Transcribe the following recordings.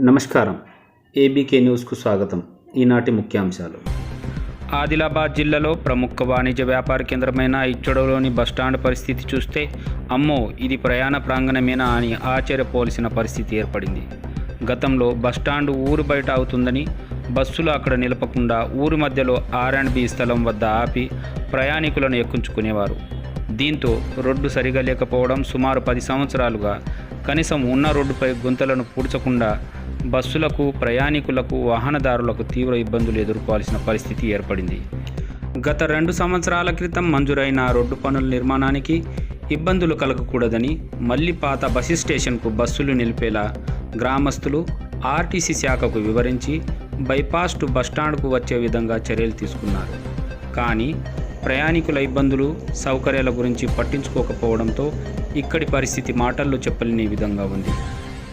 నమస్కారం. ఏబీకే న్యూస్కు స్వాగతం. ఈనాటి ముఖ్యాంశాలు. ఆదిలాబాద్ జిల్లాలో ప్రముఖ వాణిజ్య వ్యాపార కేంద్రమైన ఇచ్చడలోని బస్టాండ్ పరిస్థితి చూస్తే అమ్మో ఇది ప్రయాణ ప్రాంగణమేనా అని ఆశ్చర్యపోవలసిన పరిస్థితి ఏర్పడింది. గతంలో బస్టాండ్ ఊరు బయట అవుతుందని బస్సులు అక్కడ నిలపకుండా ఊరు మధ్యలో ఆర్ అండ్ బి స్థలం వద్ద ఆపి ప్రయాణికులను ఎక్కించుకునేవారు. దీంతో రోడ్డు సరిగా లేకపోవడం సుమారు పది సంవత్సరాలుగా కనీసం ఉన్న రోడ్డుపై గుంతలను పూడ్చకుండా బస్సులకు ప్రయాణికులకు వాహనదారులకు తీవ్ర ఇబ్బందులు ఎదుర్కోవాల్సిన పరిస్థితి ఏర్పడింది. గత రెండు సంవత్సరాల క్రితం మంజూరైన రోడ్డు పనుల నిర్మాణానికి ఇబ్బందులు కలగకూడదని మళ్ళీ పాత బస్సు స్టేషన్కు బస్సులు నిలిపేలా గ్రామస్తులు ఆర్టీసీ శాఖకు వివరించి బైపాస్ టు బస్టాండ్కు వచ్చే విధంగా చర్యలు తీసుకున్నారు. కానీ ప్రయాణికుల ఇబ్బందులు సౌకర్యాల గురించి పట్టించుకోకపోవడంతో ఇక్కడి పరిస్థితి మాటల్లో చెప్పలేని విధంగా ఉంది.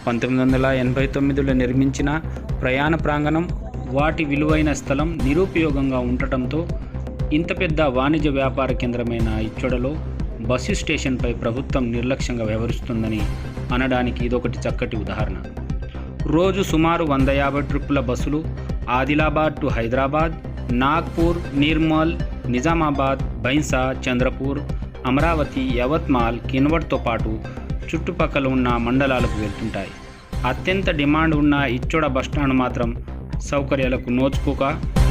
పంతొమ్మిది వందల ఎనభై తొమ్మిదిలో నిర్మించిన ప్రయాణ ప్రాంగణం వాటి విలువైన స్థలం నిరుపయోగంగా ఉండటంతో ఇంత పెద్ద వాణిజ్య వ్యాపార కేంద్రమైన ఇచ్చొడలో బస్సు స్టేషన్పై ప్రభుత్వం నిర్లక్ష్యంగా వ్యవహరిస్తుందని అనడానికి ఇదొకటి చక్కటి ఉదాహరణ. రోజు సుమారు వంద యాభై ట్రిప్పుల బస్సులు ఆదిలాబాద్ టు హైదరాబాద్ నాగ్పూర్ నిర్మల్ నిజామాబాద్ బైన్సా చంద్రపూర్ అమరావతి యవత్మాల్ కిన్వడ్తో పాటు చుట్టుపక్కల ఉన్న మండలాలకు వెళ్తుంటాయి. అత్యంత డిమాండ్ ఉన్న ఇచ్చోడ బస్టాండ్ మాత్రం సౌకర్యాలకు నోచుకోక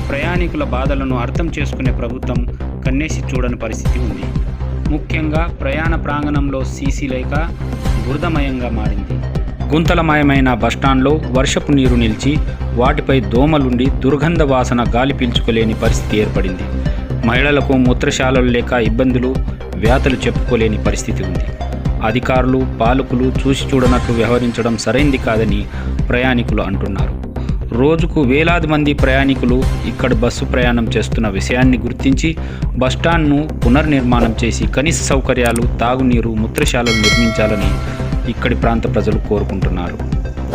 ప్రయాణికుల బాధలను అర్థం చేసుకునే ప్రభుత్వం కన్నేసి చూడని పరిస్థితి ఉంది. ముఖ్యంగా ప్రయాణ ప్రాంగణంలో సీసీ లేక బురదమయంగా మారింది. గుంతలమయమైన బస్టాండ్లో వర్షపు నీరు నిలిచి వాటిపై దోమలుండి దుర్గంధ వాసన గాలి పీల్చుకోలేని పరిస్థితి ఏర్పడింది. మహిళలకు మూత్రశాలలు లేక ఇబ్బందులు వ్యాధులు చెప్పుకోలేని పరిస్థితి ఉంది. అధికారులు పాలకులు చూసి చూడనట్లు వ్యవహరించడం సరైంది కాదని ప్రయాణికులు అంటున్నారు. రోజుకు వేలాది మంది ప్రయాణికులు ఇక్కడ బస్సు ప్రయాణం చేస్తున్న విషయాన్ని గుర్తించి బస్టాండ్ను పునర్నిర్మాణం చేసి కనీస సౌకర్యాలు తాగునీరు మూత్రశాలలు నిర్మించాలని ఇక్కడి ప్రాంత ప్రజలు కోరుకుంటున్నారు.